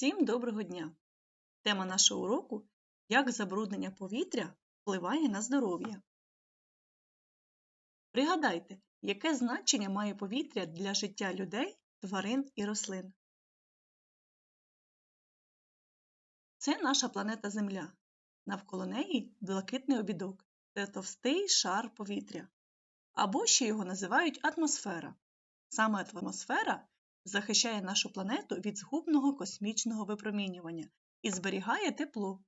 Усім доброго дня! Тема нашого уроку Як забруднення повітря впливає на здоров'я. Пригадайте, яке значення має повітря для життя людей, тварин і рослин. Це наша планета Земля. Навколо неї блакитний обідок це товстий шар повітря. Або ще його називають атмосфера. Саме атмосфера захищає нашу планету від згубного космічного випромінювання і зберігає тепло.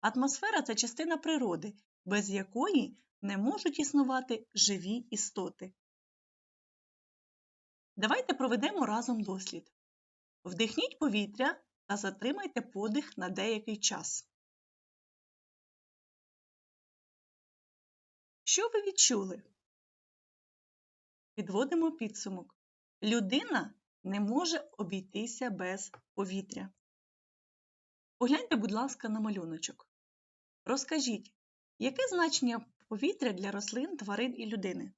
Атмосфера це частина природи, без якої не можуть існувати живі істоти. Давайте проведемо разом дослід. Вдихніть повітря та затримайте подих на деякий час. Що ви відчули? Підводимо підсумок. Людина не може обійтися без повітря. Погляньте, будь ласка, на малюночок. Розкажіть, яке значення повітря для рослин, тварин і людини?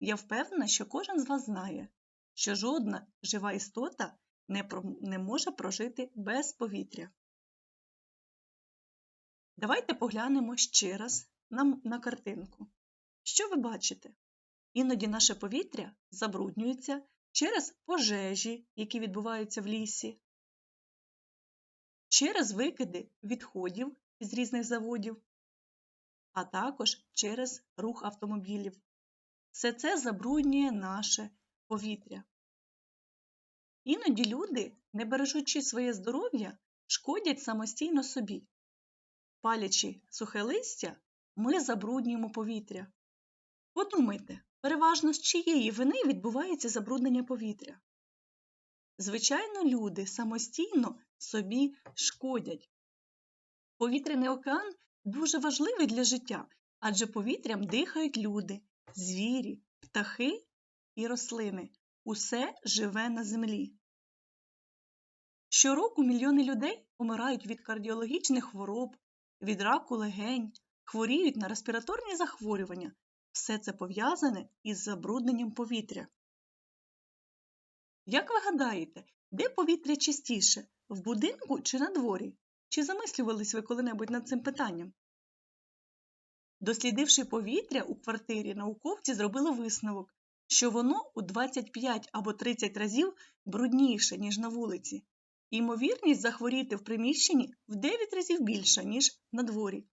Я впевнена, що кожен з вас знає, що жодна жива істота не, про... не може прожити без повітря. Давайте поглянемо ще раз на, на картинку. Що ви бачите? Іноді наше повітря забруднюється через пожежі, які відбуваються в лісі, через викиди відходів з різних заводів, а також через рух автомобілів. Все це забруднює наше повітря. Іноді люди, не бережучи своє здоров'я, шкодять самостійно собі. Палячи сухе листя, ми забруднюємо повітря. Подумайте, переважно з чиєї вини відбувається забруднення повітря. Звичайно, люди самостійно собі шкодять. Повітряний океан дуже важливий для життя, адже повітрям дихають люди, звірі, птахи і рослини. Усе живе на землі. Щороку мільйони людей помирають від кардіологічних хвороб, від раку легень, хворіють на респіраторні захворювання, все це пов'язане із забрудненням повітря. Як ви гадаєте, де повітря чистіше в будинку чи на дворі? Чи замислювались ви коли-небудь над цим питанням? Дослідивши повітря у квартирі, науковці зробили висновок, що воно у 25 або 30 разів брудніше, ніж на вулиці. Ймовірність захворіти в приміщенні в 9 разів більша, ніж на дворі.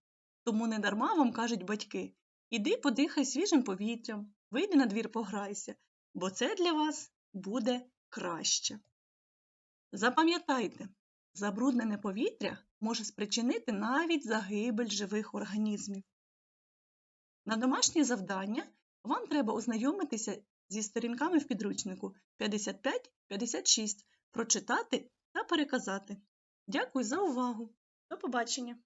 Тому недарма вам кажуть батьки Іди подихай свіжим повітрям, вийди на двір пограйся, бо це для вас буде краще. Запам'ятайте, забруднене повітря може спричинити навіть загибель живих організмів. На домашнє завдання вам треба ознайомитися зі сторінками в підручнику 55-56, прочитати та переказати. Дякую за увагу! До побачення!